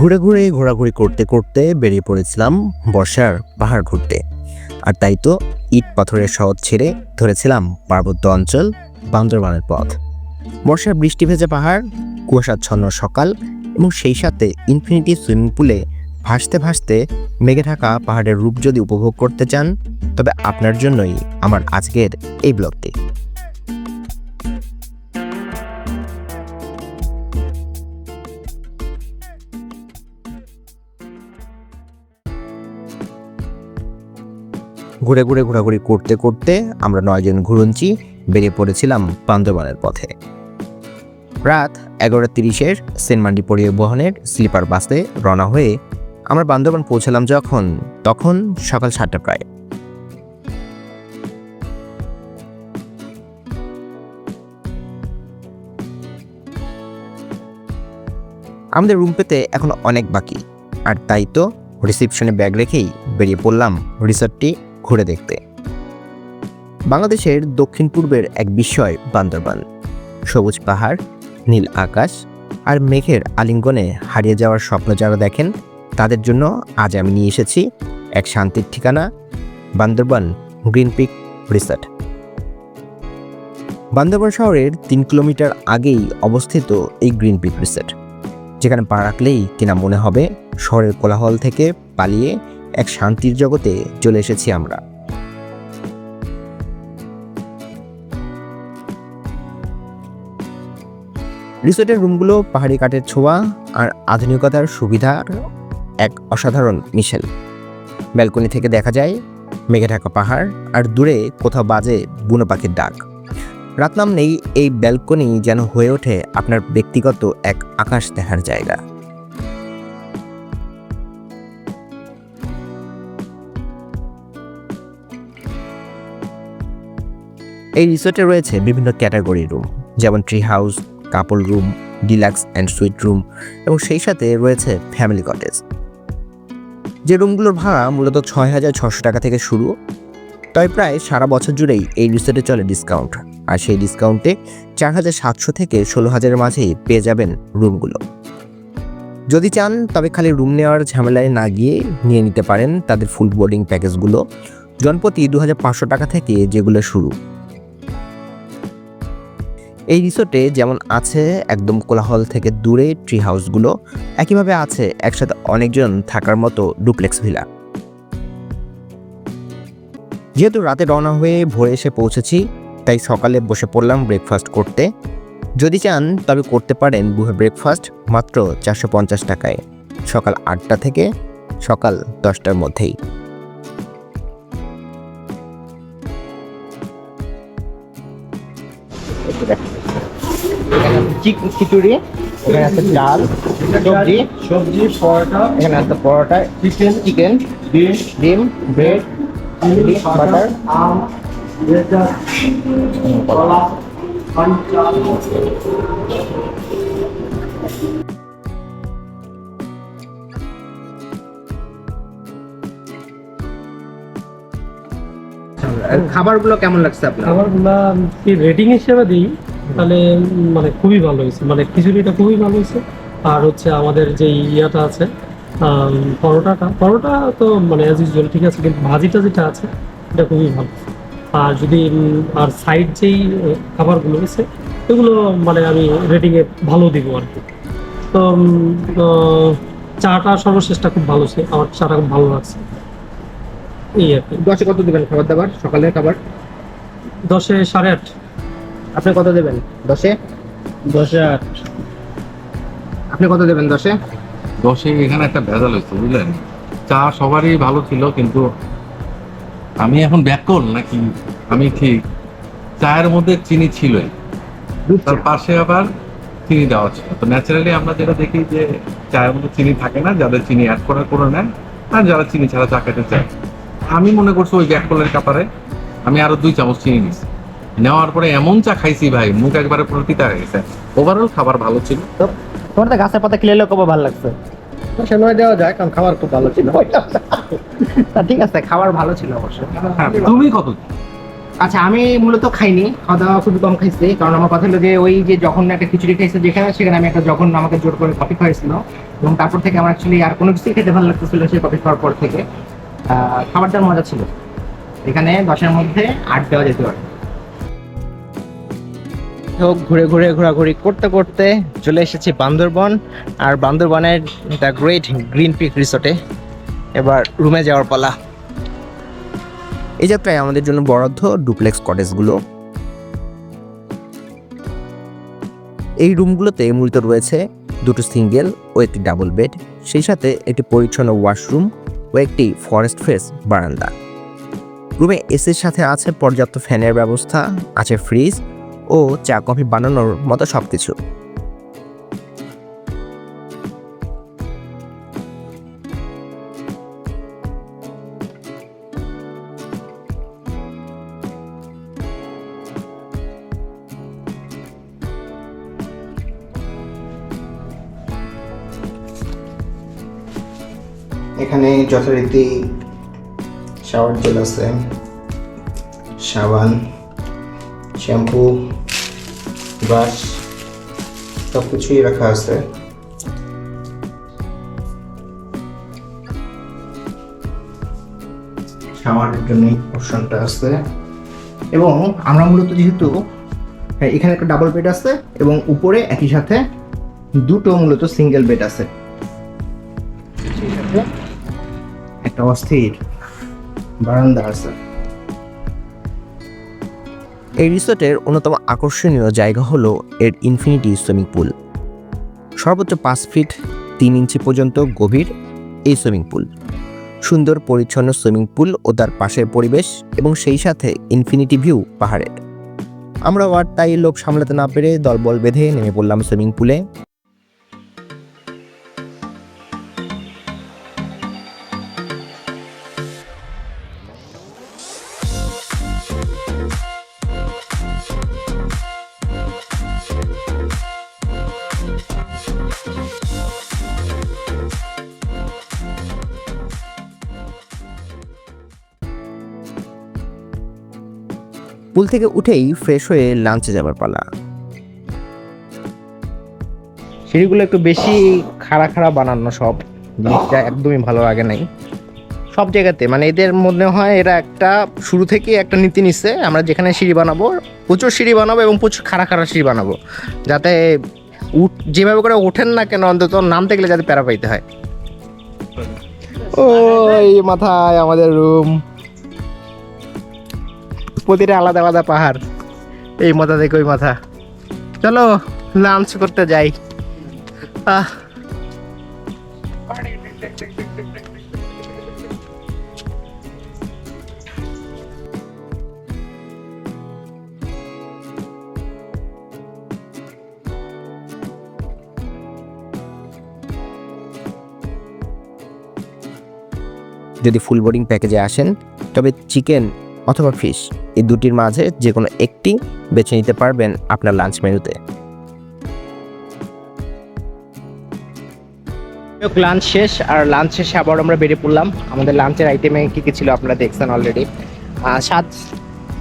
ঘুরে ঘুরে, ঘোরাঘুরি করতে করতে বেরিয়ে পড়েছিলাম বর্ষার পাহাড় ঘুরতে। আর তাই তো ইট পাথরের শহর ছেড়ে ধরেছিলাম পার্বত্য অঞ্চল বান্দরবানের পথ। বর্ষার বৃষ্টি ভেজা পাহাড়, কুয়াশাচ্ছন্ন সকাল এবং সেই সাথে ইনফিনিটি সুইমিং পুলে ভাসতে ভাসতে মেঘে ঢাকা পাহাড়ের রূপ যদি উপভোগ করতে চান, তবে আপনার জন্যই আমার আজকের এই ব্লগটি। ঘুরে ঘুরে ঘোরাঘুরি করতে করতে আমরা নয়জন ঘুরঞ্চি বেরিয়ে পড়েছিলাম বান্দরবানের পথে। রাত এগারোটা তিরিশের সেনমান্ডি পরিবহনের স্লিপার বাসে রওনা হয়ে আমরা বান্দরবান পৌঁছালাম যখন, তখন সকাল সাতটা প্রায়। আমাদের রুম পেতে এখন অনেক বাকি, আর তাই তো রিসিপশনে ব্যাগ রেখেই বেরিয়ে পড়লাম রিসর্টটি ঘুরে দেখতে। বাংলাদেশের দক্ষিণ পূর্বের এক বিস্ময় বান্দরবান। সবুজ পাহাড়, নীল আকাশ আর মেঘের আলিঙ্গনে হারিয়ে যাওয়ার স্বপ্ন যারা দেখেন তাদের জন্য আজ আমি নিয়ে এসেছি এক শান্তির ঠিকানা, Bandarban green peak resort. Bandarban শহরের তিন কিলোমিটার আগেই অবস্থিত এই গ্রিন পিক রিসর্ট, যেখানে পা রাখলেই কিনা মনে হবে শহরের কোলাহল থেকে পালিয়ে এক শান্তির জগতে চলে এসেছি আমরা। রিসোর্টের রুমগুলো পাহাড়ি কাঠের ছোঁয়া আর আধুনিকতার সুবিধার এক অসাধারণ মিশেল। ব্যালকনি থেকে দেখা যায় মেঘে ঢাকা পাহাড় আর দূরে কোথাও বাজে বুনো পাখির ডাক। রাত নামনেই এই ব্যালকনি যেন হয়ে ওঠে আপনার ব্যক্তিগত এক আকাশ দেখার জায়গা। এই রিসোর্টে রয়েছে বিভিন্ন ক্যাটাগরি রুম, যেমন tree house, couple room, deluxe and suite room এবং সেই সাথে রয়েছে ফ্যামিলি কটেজ। যে রুমগুলোর ভাড়া মূলত ছয় হাজার ছশো টাকা থেকে শুরু তাই প্রায় সারা বছর জুড়েই এই রিসোর্টে চলে ডিসকাউন্ট। আর সেই ডিসকাউন্টে চার হাজার সাতশো থেকে ষোলো হাজারের মাঝেই পেয়ে যাবেন রুমগুলো। যদি চান, তবে খালি রুম নেওয়ার ঝামেলায় না গিয়ে নিয়ে নিতে পারেন তাদের ফুল বোর্ডিং প্যাকেজগুলো। জনপ্রতি দু হাজার পাঁচশো টাকা থেকে যেগুলো শুরু। এই রিসোর্টে যেমন আছে একদম কোলাহল থেকে দূরে ট্রি হাউসগুলো একইভাবে আছে একসাথে অনেকজন থাকার মতো ডুপ্লেক্স ভিলা যেহেতু রাতে রওনা হয়ে ভোরে এসে পৌঁছেছি, তাই সকালে বসে পড়লাম ব্রেকফাস্ট করতে। যদি চান, তবে করতে পারেন বুহে ব্রেকফাস্ট মাত্র চারশো পঞ্চাশ টাকায়। সকাল আটটা থেকে সকাল দশটার মধ্যেই। খিচুড়ি এখানে আছে ডাল সবজি সবজি পরোটা এখানে আছে পরোটা চিকেন চিকেন ডিম ডিম ব্রেড বাটার। আম কলা খাবারগুলো কেমন লাগছে আপনার? খাবারগুলা কি রেটিং হিসেবে দিই? তাহলে মানে খুবই ভালো হয়েছে। মানে খিচুড়িটা খুবই ভালো হয়েছে। আর হচ্ছে আমাদের যে ইয়াটা আছে পরোটাটা পরোটা তো মানে অ্যাজ ইউজুয়াল ঠিক আছে কিন্তু ভাজিটা যেটা আছে এটা খুবই ভালো। আর যদি আর সাইড যেই খাবারগুলো আছে এগুলো মানে আমি রেটিংয়ে ভালো দিব আর কি। তো চাটা সর্বশেষটা খুব ভালো ছিল আমার চাটা খুব ভালো লাগছে। এই আর কি। দশে কত দেবেন খাবার দাবার সকালের খাবার? দশে সাড়ে আট। আপনি কত দেবেন? দশে? দশে আট। আপনি কত দেবেন দশে? দশে এখানে একটা ভেজাল হয়েছে বুঝলেন? চা সবারই ভালো ছিল কিন্তু আমি এখন ব্যাকল নাকি? আমি ঠিক চায়ের মধ্যে চিনি ছিলই? তার পাশে আবার চিনি দেওয়া ছিল। তো ন্যাচারালি আমরা যেটা দেখি যে চায়ের মধ্যে চিনি থাকে না যাদের চিনি অ্যাড করার করে নেন আর যারা চিনি ছাড়া চা খেতে চায়। আমি মনে করছি ওই ব্যাকলের কাপারে আমি আরও দুই চামচ চিনি নিছি। নেওয়ার পরে এমন চা খাইছি ভাই মুখ একবারে পুরো তিতা হয়ে গেছে। ওভারঅল খাবার ভালো ছিল। তোমার তো গাছের পাতা খেলে কবে ভালো লাগছে। সময় দেওয়া যায় কারণ খাবার খুব ভালো ছিল। তা ঠিক আছে খাবার ভালো ছিল অবশ্য। হ্যাঁ, তুমি কত? আচ্ছা আমি মূলত খাইনি খাওয়া দাওয়া খুবই কম খাইছি কারণ আমার কথা হলো যে ওই যে যখন একটা খিচুড়ি খাইছে যেখানে সেখানে আমি একটা যখন আমাকে জোর করে কফি খাইছিল এবং তারপর থেকে আমার অ্যাকচুয়ালি আর কোনো কিছুই খেতে ভালো লাগতেছিল সেই কফি খাওয়ার পর থেকে। আহ, খাবারটার মজা ছিল। এখানে দশের মধ্যে আট দেওয়া যেতে পারে। তো ঘুরে ঘুরে ঘোরাঘুরি করতে করতে চলে এসেছি বান্দরবন। আর বান্দরবনের দ্য গ্রেট গ্রিন পিক রিসোর্টে এবার রুমে যাওয়ার পালা। এই যাত্রায় আমাদের জন্য বরাদ্দ ডুপ্লেক্স কটেজগুলো এই রুমগুলোতে মূলত রয়েছে দুটো সিঙ্গেল ও একটি ডাবল বেড সেই সাথে একটি পরিচ্ছন্ন ওয়াশরুম ও একটি ফরেস্ট ফেস বারান্দা। রুমে এসির সাথে আছে পর্যাপ্ত ফ্যানের ব্যবস্থা, আছে ফ্রিজ ও চা কফি বানানোর মতো সব কিছু এখানে যথারীতি শাওয়ার জেল আছে সাবান শ্যাম্পু ব্রাশ সব রাখা আছে। শাওয়ারের জন্য অপশনটা আছে। এবং আমরা মূলত যেহেতু হ্যাঁ, এখানে একটা ডাবল বেড আছে এবং উপরে একই সাথে দুটো মূলত সিঙ্গেল বেড আছে। একটা অস্থির বারান্দা আছে। এই রিসোর্টের অন্যতম আকর্ষণীয় জায়গা হলো এর ইনফিনিটি সুইমিং পুল সর্বোচ্চ পাঁচ ফিট তিন ইঞ্চি পর্যন্ত গভীর এই সুইমিং পুল সুন্দর পরিচ্ছন্ন সুইমিং পুল ও তার পাশের পরিবেশ এবং সেই সাথে ইনফিনিটি ভিউ পাহাড়ের। আমরা আর তাই লোক সামলাতে না পেরে দলবল বেঁধে নেমে পড়লাম সুইমিং পুলে পুল থেকে উঠেই ফ্রেশ হয়ে লাঞ্চে যাবার পালা। সিঁড়িগুলো একটু বেশি খাড়া খাড়া বানানো সব। জিনিসটা একদমই ভালো লাগে নাই। সব জায়গাতে মানে এদের মনে হয় এরা একটা শুরু থেকে একটা নীতি নিচ্ছে আমরা যেখানে সিঁড়ি বানাবো প্রচুর সিঁড়ি বানাবো এবং প্রচুর খাড়া খাড়া সিঁড়ি বানাবো। যাতে উঠ যেভাবে করে ওঠেন না কেন অন্তত নামতে গেলে যাতে প্যারা পাইতে হয়। ওই মাথায় আমাদের রুম প্রতিটা আলাদা আলাদা পাহাড়। এই মাথা থেকে ওই মাথা চলো লাঞ্চ করতে যাই। আহ। যদি ফুল বোর্ডিং প্যাকেজে আসেন, তবে চিকেন অথবা ফিশ এই দুটির মাঝে যে কোনো একটি বেছে নিতে পারবেন আপনার লাঞ্চ মেনুতে। লাঞ্চ শেষ, আর লাঞ্চ শেষে আবার আমরা বেরিয়ে পড়লাম। আমাদের লাঞ্চের আইটেমে কি কি ছিল আপনারা দেখছেন অলরেডি স্বাদ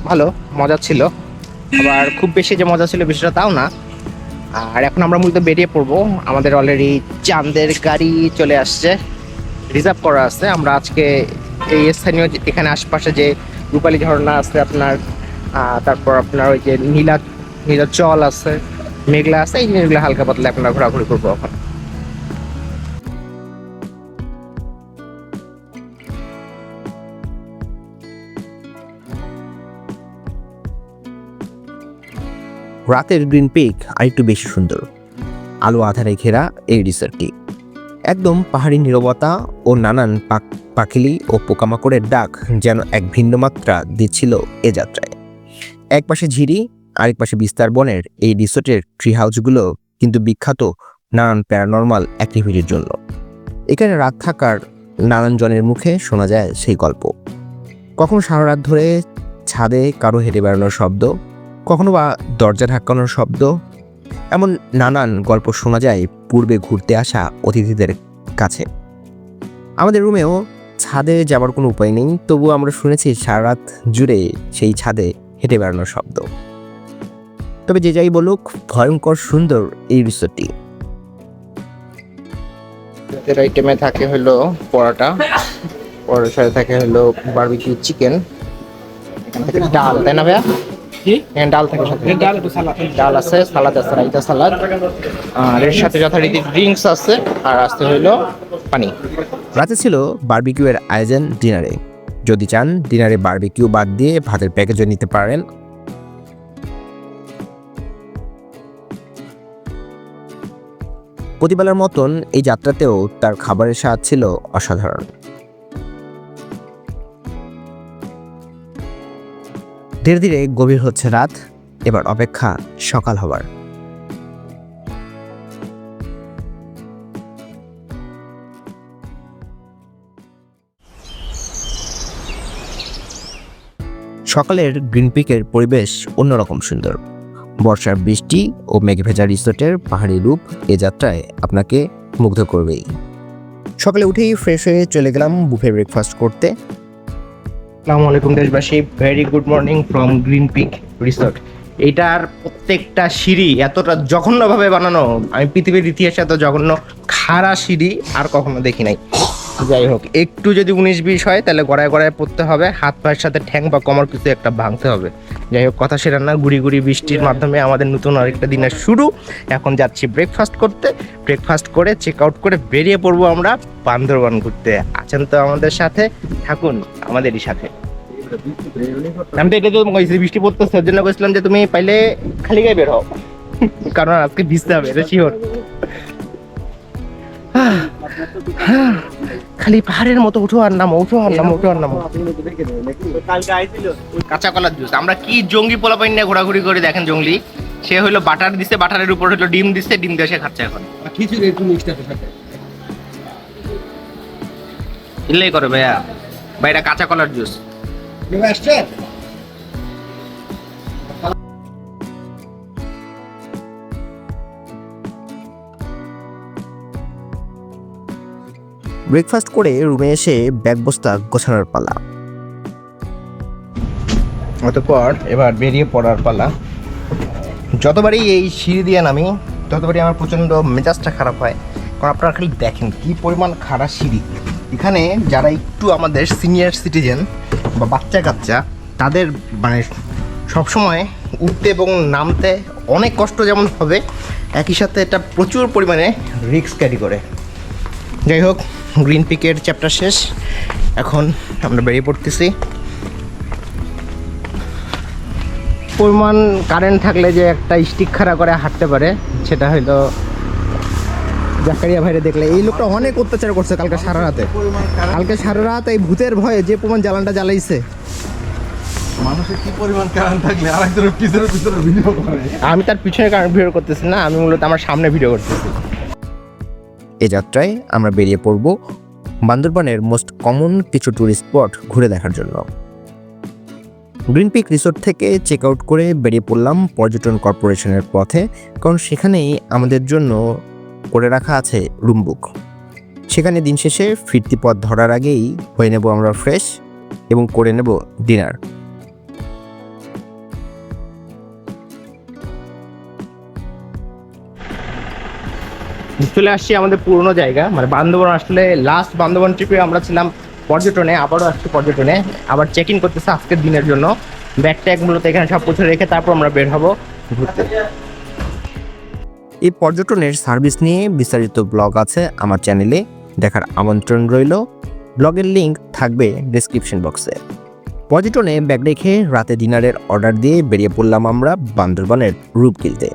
ভালো, মজা ছিল। আবার খুব বেশি যে মজা ছিল বিষয়টা তাও না। আর এখন আমরা মূলত বেরিয়ে পড়ব। আমাদের অলরেডি চাঁদের গাড়ি চলে আসছে। রিজার্ভ করা আছে। আমরা আজকে এই স্থানীয় এখানে আশপাশে যে রূপালী ঝর্ণা আছে আপনার তারপর আপনার ওই যে নীলা নীলাচল আছে, মেঘলা আছে, এই জিনিসগুলো হালকা পাতলা আপনারা ঘোরাঘুরি করব এখন। রাতের গ্রিন পিক আরেকটু বেশি সুন্দর। আলো আধারে ঘেরা এই রিসোর্টটি। একদম পাহাড়ি নীরবতা ও নানান পাক পাখিলি ও পোকামাকড়ের ডাক যেন এক ভিন্ন মাত্রা দিচ্ছিল এ যাত্রায়। এক পাশে ঝিরি, আরেক পাশে বিস্তার বনের এই রিসোর্টের ট্রি হাউসগুলো কিন্তু বিখ্যাত নানান প্যারানর্মাল অ্যাক্টিভিটির জন্য। এখানে রাত থাকার নানান জনের মুখে শোনা যায় সেই গল্প। কখনো সারা রাত ধরে ছাদে কারও হেঁটে বেড়ানোর শব্দ, কখনো বা দরজা ধাক্কানোর শব্দ, এমন নানান গল্প শোনা যায় পূর্বে ঘুরতে আসা অতিথিদের কাছে। আমাদের রুমেও ছাদে যাওয়ার কোনো উপায় নেই। তবু আমরা শুনেছি সারা রাত জুড়ে সেই ছাদে হেঁটে বেড়ানোর শব্দ। তবে যে যাই বলুক, ভয়ঙ্কর সুন্দর এই রিসোর্টটি। আইটেমে থাকে হলো পরোটা, পরোটার সাথে থাকে হলো বারবিকিউ চিকেন ডাল, তাই না ভাইয়া? কি? ডাল থাকে সাথে। ডাল একটু সালাদ। ডাল আছে সালাদ আছে রাইতা সালাদ। আর এর সাথে যথারীতি ড্রিঙ্কস আছে আর আসতে হইল পানি। রাতে ছিল বারবিকিউ এর আয়োজন ডিনারে। যদি চান ডিনারে বার্বিকিউ বাদ দিয়ে ভাতের প্যাকেজও নিতে পারেন। প্রতিবেলার মতন এই যাত্রাতেও তার খাবারের স্বাদ ছিল অসাধারণ। ধীরে ধীরে গভীর হচ্ছে রাত, এবার অপেক্ষা সকাল হবার। সকালের গ্রিন পিকের পরিবেশ অন্যরকম সুন্দর। বর্ষার বৃষ্টি ও মেঘে ভেজা রিসোর্টের পাহাড়ি রূপ এ যাত্রায় আপনাকে মুগ্ধ করবেই। সকালে উঠেই ফ্রেশ হয়ে চলে গেলাম বুফে ব্রেকফাস্ট করতে। আসসালামু আলাইকুম, দেশবাসী। Very good morning from green peak resort এটার প্রত্যেকটা সিঁড়ি এতটা জঘন্যভাবে বানানো। আমি পৃথিবীর ইতিহাসে এত জঘন্য, খাড়া সিঁড়ি আর কখনো দেখি নাই। যাই হোক, একটু যদি উনিশ বিশ হয়, তাহলে গড়ায় গড়ায় পড়তে হবে। হাত পায়ের সাথে ঠ্যাং বা কমর কিছু একটা ভাঙতে হবে। যাই হোক, কথা সেটা না, গুড়ি গুড়ি বৃষ্টির মাধ্যমে আমাদের নতুন আরেকটা দিনের শুরু। এখন যাচ্ছি ব্রেকফাস্ট করতে। ব্রেকফাস্ট করে চেক আউট করে বেরিয়ে পড়ব আমরা বান্দরবান ঘুরতে। আছেন তো আমাদের সাথে। থাকুন, আমাদেরই সাথে। আমি তো এটা তো বৃষ্টি পড়তেছে, ওর জন্য যে তুমি পাইলে খালি গায়ে বের হও। কারণ আজকে ভিজতে হবে, এটা শিওর খালি পাহাড়ের মতো উঠো আর নামো উঠো আর নামো উঠো আর নামো। কাঁচা কলার জুস। আমরা কি জঙ্গি পোলাপাইন নিয়ে ঘোরাঘুরি করে দেখেন জঙ্গলি? সে হলো বাটার দিছে বাটারের উপর হলো ডিম দিছে ডিম দিয়ে সে খাচ্ছে এখন। খিচুড়ি একটু মিষ্টি থাকে ইল্লাই করে ভাইয়া। ভাই এটা কাঁচা কলার জুস ব্রেকফাস্ট করে রুমে এসে ব্যাগ বস্তা গোছানোর পালা। অতপর এবার বেরিয়ে পড়ার পালা। যতবারই এই সিঁড়ি দিয়ে নামি, ততবারই আমার প্রচণ্ড মেজাজটা খারাপ হয়। কারণ আপনারা খালি দেখেন কি পরিমাণ খারাপ সিঁড়ি। এখানে যারা একটু আমাদের সিনিয়র সিটিজেন বা বাচ্চা কাচ্চা, তাদের মানে সবসময় উঠতে এবং নামতে অনেক কষ্ট যেমন হবে, একই সাথে এটা প্রচুর পরিমাণে রিস্ক ক্যারি করে। যাই হোক গ্রিন পিকের চ্যাপ্টার শেষ। এখন আমরা বেরিয়ে পড়তেছি। পরিমাণ কারেন্ট থাকলে যে একটা স্টিক খাড়া করে হাঁটতে পারে সেটা হয়তো জাকারিয়া ভাইরে দেখলে। এই লোকটা অনেক অত্যাচার করছে কালকে সারা রাতে। কালকে সারা রাত এই ভূতের ভয়ে যে পরিমাণ জ্বালানটা জ্বালাইছে। মানুষের কি পরিমাণ কারণ থাকলে আরেকজনের পিছনে পিছনে ভিডিও করে? আমি তার পিছনে কারণ ভিডিও করতেছি না আমি মূলত আমার সামনে ভিডিও করতেছি। এ যাত্রায় আমরা বেরিয়ে পড়ব বান্দরবানের মোস্ট কমন কিছু ট্যুরিস্ট স্পট ঘুরে দেখার জন্য। গ্রিন পিক রিসোর্ট থেকে চেক আউট করে বেরিয়ে পড়লাম পর্যটন কর্পোরেশনের পথে, কারণ সেখানেই আমাদের জন্য করে রাখা আছে রুম বুক সেখানে দিন শেষে ফিরতি পথ ধরার আগেই হয়ে নেব আমরা ফ্রেশ এবং করে নেব ডিনার চলে আসছি আমাদের পুরনো জায়গা মানে বান্দরবন আসলে লাস্ট বান্দরবন ট্রিপে আমরা ছিলাম পর্যটনে, আবারও আসছি পর্যটনে। আবার চেক ইন করতেছে আজকের দিনের জন্য। ব্যাগ ট্যাগ মূলত এখানে সব কিছু রেখে তারপর আমরা বের হব ঘুরতে। এই পর্যটনের সার্ভিস নিয়ে বিস্তারিত ব্লগ আছে আমার চ্যানেলে দেখার আমন্ত্রণ রইল। ব্লগের লিঙ্ক থাকবে ডেসক্রিপশন বক্সে পর্যটনে ব্যাগ রেখে রাতে ডিনারের অর্ডার দিয়ে বেরিয়ে পড়লাম আমরা বান্দরবানের রূপকিলতে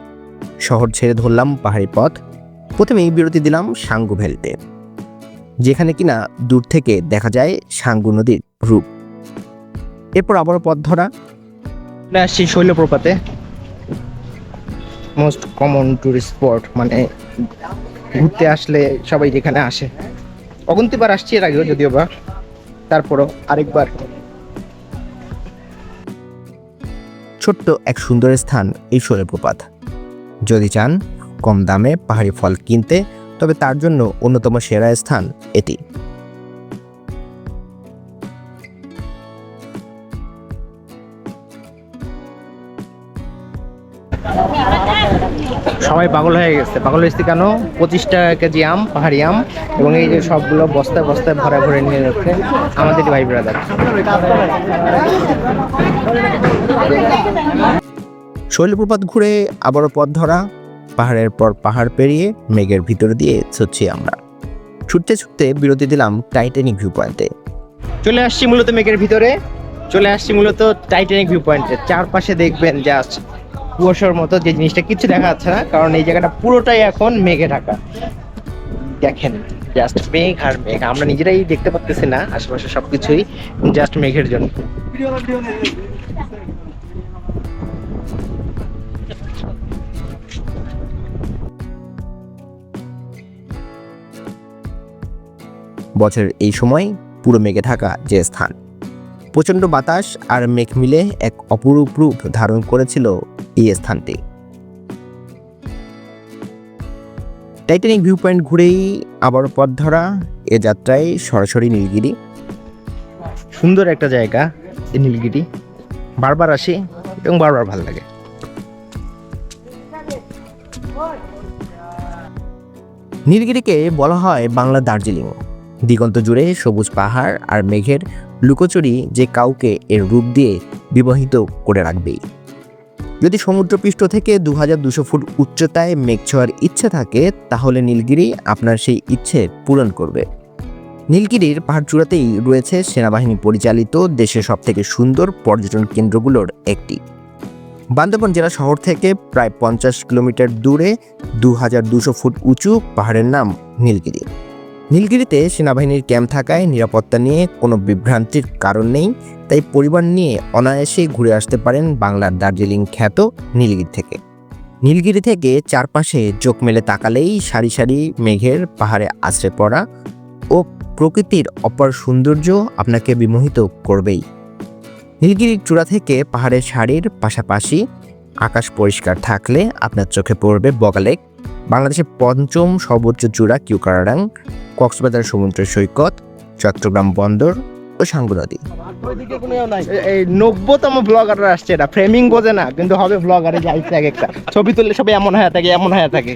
শহর ছেড়ে ধরলাম পাহাড়ি পথ। প্রথমেই বিরতি দিলাম সাঙ্গু ভ্যালিতে যেখানে কিনা দূর থেকে দেখা যায় সাঙ্গু নদীর রূপ। এরপর আবারও পথ ধরা। আসছি শৈলপ্রপাতে। মোস্ট কমন টুরিস্ট স্পট মানে ঘুরতে আসলে সবাই যেখানে আসে। অগন্তিবার আসছি এর আগেও যদিও বা তারপরও আরেকবার। ছোট্ট এক সুন্দর স্থান এই শৈলপ্রপাত। যদি চান কম দামে পাহাড়ি ফল কিনতে তবে তার জন্য অন্যতম সেরা স্থান এটি। সবাই পাগল হয়ে গেছে। পাগল হয়েছে কেন? পঁচিশ টাকা কেজি আম পাহাড়ি আম এবং এই যে সবগুলো বস্তায় বস্তায় ভরা ভরে নিয়ে যাচ্ছে আমাদের ভাই ব্রাদার শৈলপ্রপাত ঘুরে আবারও পথ ধরা পাহাড়ের পর পাহাড় পেরিয়ে মেঘের ভিতর দিয়ে ছুটছি আমরা। ছুটতে ছুটতে বিরতি দিলাম টাইটানিক ভিউ পয়েন্টে চলে আসছি মূলত মেঘের ভিতরে। চলে আসছি মূলত টাইটানিক ভিউ পয়েন্টে চারপাশে দেখবেন জাস্ট কুয়াশার মতো যে জিনিসটা কিছু দেখা যাচ্ছে না, কারণ এই জায়গাটা পুরোটাই এখন মেঘে ঢাকা। দেখেন জাস্ট মেঘ আর মেঘ। আমরা নিজেরাই দেখতে পাচ্তেছি না, আশেপাশে সবকিছুই জাস্ট মেঘের জন্য। বছরের এই সময় পুরো মেঘে ঢাকা যে স্থান। প্রচণ্ড বাতাস আর মেঘ মিলে এক অপরূপ রূপ ধারণ করেছিল এই স্থানটি। টাইটানিক ভিউ পয়েন্ট ঘুরেই আবার পথ ধরা, এ যাত্রায় সরাসরি নীলগিরি। সুন্দর একটা জায়গা, এই নীলগিরি। বারবার আসি এবং বারবার ভালো লাগে। নীলগিরিকে বলা হয় বাংলা দার্জিলিং। দিগন্ত জুড়ে সবুজ পাহাড় আর মেঘের লুকোচুরি যে কাউকে এর রূপ দিয়ে বিবাহিত করে রাখবেই। যদি সমুদ্রপৃষ্ঠ থেকে দু হাজার দুশো ফুট উচ্চতায় মেঘ ছোঁয়ার ইচ্ছে থাকে, তাহলে নীলগিরি আপনার সেই ইচ্ছে পূরণ করবে। নীলগিরির পাহাড় চূড়াতেই রয়েছে সেনাবাহিনী পরিচালিত দেশের সবথেকে সুন্দর পর্যটন কেন্দ্রগুলোর একটি। বান্দরবান জেলা শহর থেকে প্রায় পঞ্চাশ কিলোমিটার দূরে দু হাজার দুশো ফুট উঁচু পাহাড়ের নাম নীলগিরি। নীলগিরিতে সেনাবাহিনীর ক্যাম্প থাকায় নিরাপত্তা নিয়ে কোনো বিভ্রান্তির কারণ নেই, তাই পরিবার নিয়ে অনায়াসে ঘুরে আসতে পারেন বাংলার দার্জিলিং খ্যাত নীলগিরি থেকে। নীলগিরি থেকে চারপাশে চোখ মেলে তাকালেই সারি সারি মেঘের পাহাড়ে আশ্রে পড়া ও প্রকৃতির অপার সৌন্দর্য আপনাকে বিমোহিত করবেই। নীলগিরির চূড়া থেকে পাহাড়ের সারির পাশাপাশি আকাশ পরিষ্কার থাকলে আপনার চোখে পড়বে বগালেক বাংলাদেশের পঞ্চম সর্বোচ্চ চূড়া কিউকারাডাং কক্সবাজার সমুদ্র সৈকত চট্টগ্রাম বন্দর ও সাঙ্গু নদী এই নব্বইতম ব্লগাররা আসছে এটা। ফ্রেমিং বোঝে না কিন্তু হবে ব্লগারে যাইছে এক একটা। ছবি তুললে সবাই এমন হয়ে থাকে এমন হয়ে থাকে।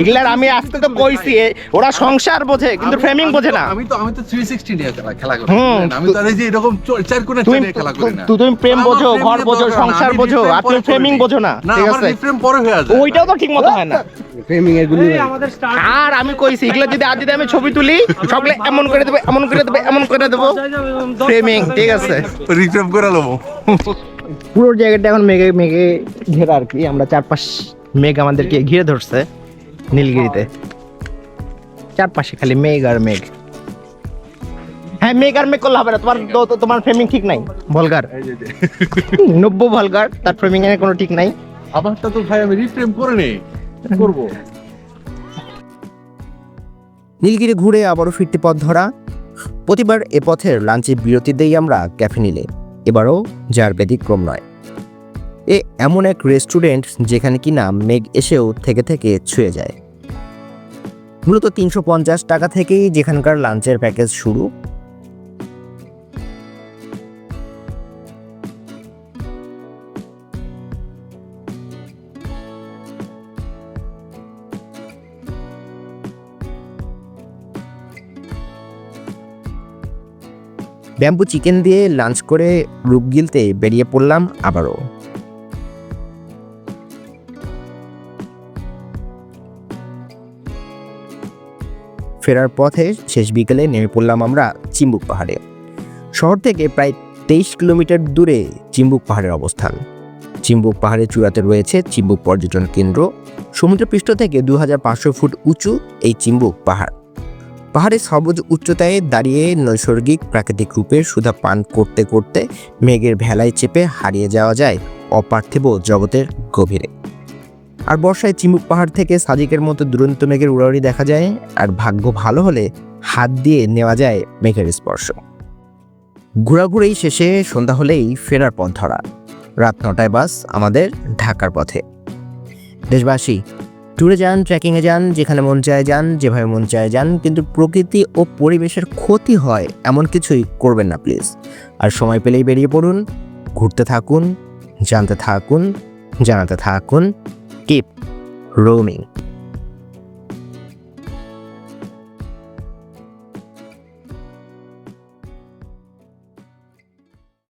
এগুলার আমি আজকে তো কইছি ওরা সংসার বোঝে কিন্তু ফ্রেমিং বোঝে না। আমি তো আমি তো 360 নিয়ে খেলা খেলা করি। আমি তো এই যে এরকম চার কোণে তুমি খেলা করি না। তুমি প্রেম বোঝো ঘর বোঝো সংসার বোঝো আর তুমি ফ্রেমিং বোঝো না। না ঠিক আমার আছে? রিফ্রেম পরে হয়ে যায়। ওইটাও তো ঠিক মতো হয় না। আর আমি কইছি এগুলো যদি আজ যদি আমি ছবি তুলি সবগুলো এমন করে দেবো এমন করে দেবো এমন করে দেবো। Framing, ঠিক আছে। রিফ্রেম করে নেব পুরো জায়গাটা এখন মেঘে মেঘে ঘেরা আর কি। আমরা চারপাশ মেঘ আমাদেরকে ঘিরে ধরছে নীলগিরিতে। চারপাশে খালি মেঘ আর মেঘ। হ্যাঁ মেঘ আর মেঘ করলে হবে না। তোমার তোমার ফ্রেমিং ঠিক নাই ভলগার নব্য ভলগার তার ফ্রেমিং এর কোনো ঠিক নাই। আমারটা তো ভাই আমি রিফ্রেম করে নেই। নীলগিরি ঘুরে আবারও ফিরতে পথ ধরা। প্রতিবার এ পথের লাঞ্চে বিরতি দেই আমরা ক্যাফে নিলে এবারও যার ব্যতিক্রম নয়। এ এমন এক রেস্টুরেন্ট যেখানে কিনা মেঘ এসেও থেকে থেকে ছুঁয়ে যায়। মূলত তিনশো পঞ্চাশ টাকা থেকেই যেখানকার লাঞ্চের প্যাকেজ শুরু। ব্যাম্বু চিকেন দিয়ে লাঞ্চ করে রূপ গিলতে বেরিয়ে পড়লাম আবারও। ফেরার পথে শেষ বিকেলে নেমে পড়লাম আমরা চিম্বুক পাহাড়ে। শহর থেকে প্রায় তেইশ কিলোমিটার দূরে চিম্বুক পাহাড়ের অবস্থান। চিম্বুক পাহাড়ের চূড়াতে রয়েছে চিম্বুক পর্যটন কেন্দ্র। সমুদ্রপৃষ্ঠ থেকে দু হাজার পাঁচশো ফুট উঁচু এই চিম্বুক পাহাড়। পাহাড়ের সবুজ উচ্চতায় দাঁড়িয়ে নৈসর্গিক প্রাকৃতিক রূপের সুধা পান করতে করতে মেঘের ভেলায় চেপে হারিয়ে যাওয়া যায় অপার্থিব জগতের গভীরে। আর বর্ষায় চিমুক পাহাড় থেকে সাদিকের মতো দুরন্ত মেঘের উড়াউড়ি দেখা যায়, আর ভাগ্য ভালো হলে হাত দিয়ে নেওয়া যায় মেঘের স্পর্শ। ঘোরাঘুরেই শেষে সন্ধ্যা হলেই ফেরার পথ ধরা। রাত নটায় বাস আমাদের ঢাকার পথে। দেশবাসী ট্যুরে যান ট্রেকিংয়ে যান, যেখানে মন চায় যান, যেভাবে মন চায় যান, কিন্তু প্রকৃতি ও পরিবেশের ক্ষতি হয় এমন কিছুই করবেন না প্লিজ আর সময় পেলেই বেরিয়ে পড়ুন, ঘুরতে থাকুন, জানতে থাকুন, জানাতে থাকুন কিপ রোমিং